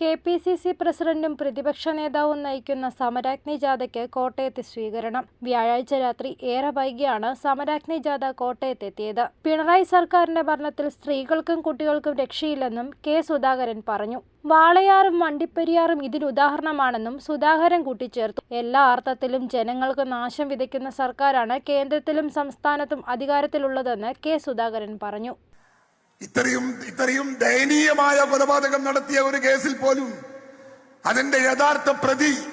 K P C C പ്രസിഡന്റും പ്രതിപക്ഷ നേതാവും നയിക്കുന്ന സമരാഗ്നി ജാഥയ്ക്ക് കോട്ടയത്ത് സ്വീകരണം. വ്യാഴാഴ്ച രാത്രി ഏറെ വൈകിയാണ് സമരാഗ്നി ജാഥ കോട്ടയത്തെത്തിയത്. പിണറായി സർക്കാരിന്റെ ഭരണത്തിൽ സ്ത്രീകൾക്കും കുട്ടികൾക്കും രക്ഷയില്ലെന്നും കെ സുധാകരൻ പറഞ്ഞു. വാളയാറും വണ്ടിപ്പെരിയാറും ഇതിനുദാഹരണമാണെന്നും സുധാകരൻ കൂട്ടിച്ചേർത്തു. എല്ലാ അർത്ഥത്തിലും ജനങ്ങൾക്ക് നാശം വിതയ്ക്കുന്ന സർക്കാരാണ് കേന്ദ്രത്തിലും സംസ്ഥാനത്തും അധികാരത്തിലുള്ളതെന്ന് കെ സുധാകരൻ പറഞ്ഞു. ഇത്രയും ഇത്രയും ദയനീയമായ കൊലപാതകം നടത്തിയ ഒരു കേസിൽ പോലും അതിന്റെ യഥാർത്ഥ പ്രതി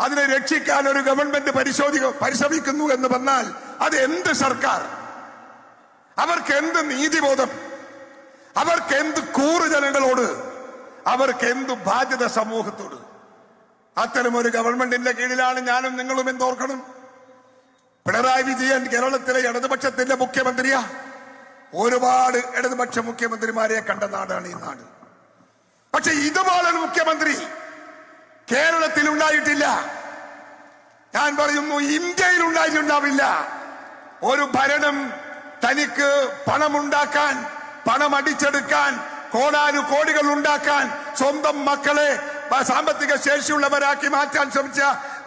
അതിനെ രക്ഷിക്കാൻ ഒരു ഗവൺമെന്റ് പരിശോധിക്ക പരിശ്രമിക്കുന്നു എന്ന് വന്നാൽ അത് എന്ത് സർക്കാർ? അവർക്ക് എന്ത് നീതിബോധം? അവർക്ക് എന്ത് കൂറ് ജനങ്ങളോട് അവർക്ക് എന്ത് ബാധ്യത സമൂഹത്തോട്? അത്തരം ഒരു ഗവൺമെന്റിന്റെ കീഴിലാണ് ഞാനും നിങ്ങളും എന്തോർക്കണം പിണറായി വിജയൻ കേരളത്തിലെ ഇടതുപക്ഷത്തിന്റെ മുഖ്യമന്ത്രിയാ. ഒരുപാട് ഇടതുപക്ഷ മുഖ്യമന്ത്രിമാരെ കണ്ട നാടാണ് ഈ നാട്. പക്ഷെ ഇതുപോലൊരു മുഖ്യമന്ത്രി കേരളത്തിൽ ഉണ്ടായിട്ടില്ല. ഞാൻ പറയുന്നു ഇന്ത്യയിൽ ഉണ്ടായിട്ടുണ്ടാവില്ല. ഒരു ഭരണം തനിക്ക് പണമുണ്ടാക്കാൻ പണം അടിച്ചെടുക്കാൻ കോടാനു കോടികൾ ഉണ്ടാക്കാൻ സ്വന്തം മക്കളെ സാമ്പത്തിക ശേഷിയുള്ളവരാക്കി മാറ്റാൻ ശ്രമിച്ച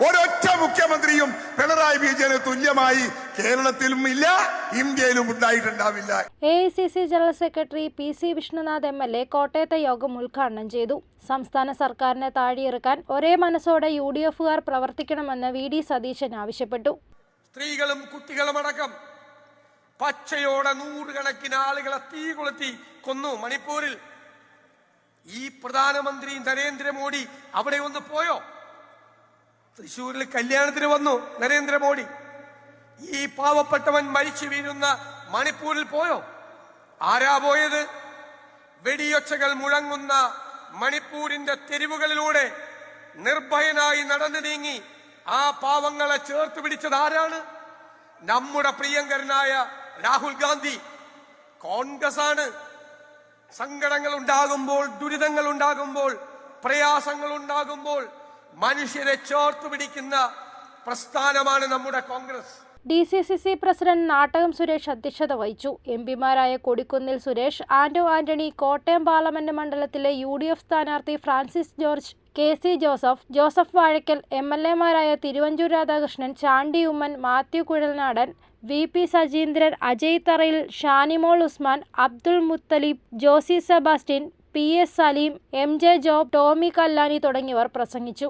ഒരൊറ്റ മുഖ്യമന്ത്രിയും പിണറായി വിജയന് തുല്യമായി കേരളത്തിലും ഇല്ല ഇന്ത്യയിലും ഉണ്ടായിട്ടുണ്ടാവില്ല. A I C C general secretary P C Vishnunath M L A കോട്ടയത്തെ യോഗം ഉദ്ഘാടനം ചെയ്തു. സംസ്ഥാന സർക്കാരിനെ താഴെയിറക്കാൻ ഒരേ മനസ്സോടെ യു ഡി എഫുകാർ പ്രവർത്തിക്കണമെന്ന് വി ഡി സതീശൻ ആവശ്യപ്പെട്ടു. സ്ത്രീകളും കുട്ടികളും അടക്കം പച്ചയോടെ നൂറുകണക്കിന് ആളുകളെ തീ കൊളുത്തി കൊന്നു മണിപ്പൂരിൽ. ഈ പ്രധാനമന്ത്രി നരേന്ദ്രമോദി അവിടെ ഒന്ന് പോയോ? തൃശൂരിൽ കല്യാണത്തിന് വന്നു നരേന്ദ്രമോദി. ഈ പാവപ്പെട്ടവൻ മരിച്ചു വീഴുന്ന മണിപ്പൂരിൽ പോയോ? ആരാ പോയത്? വെടിയൊച്ചകൾ മുഴങ്ങുന്ന മണിപ്പൂരിന്റെ തെരുവുകളിലൂടെ നിർഭയനായി നടന്നു നീങ്ങി ആ പാവങ്ങളെ ചേർത്ത് പിടിച്ചത് ആരാണ്? നമ്മുടെ പ്രിയങ്കരനായ രാഹുൽ ഗാന്ധി. കോൺഗ്രസ് ആണ് സങ്കടങ്ങൾ ഉണ്ടാകുമ്പോൾ ദുരിതങ്ങൾ ഉണ്ടാകുമ്പോൾ പ്രയാസങ്ങൾ ഉണ്ടാകുമ്പോൾ മനുഷ്യരെ ചോർത്തു പിടിക്കുന്ന പ്രസ്ഥാനമാണ് നമ്മുടെ Congress. D C C C president Nattakom Suresh അധ്യക്ഷത വഹിച്ചു. എം പിമാരായ കൊടിക്കുന്നിൽ സുരേഷ് ആന്റോ ആന്റണി കോട്ടയം പാർലമെന്റ് മണ്ഡലത്തിലെ യു ഡി എഫ് സ്ഥാനാർത്ഥി Francis George K C Joseph Joseph Vazhakkal M L എമാരായ Thiruvanchoor Radhakrishnan Chandy Oommen Mathew Kuzhalnadan V P Sajeendran Ajay Tharayil Shanimol Usman Abdul Muthalib Josy Sebastian P S Saleem M J Job Tomy Kallani തുടങ്ങിയവർ പ്രസംഗിച്ചു.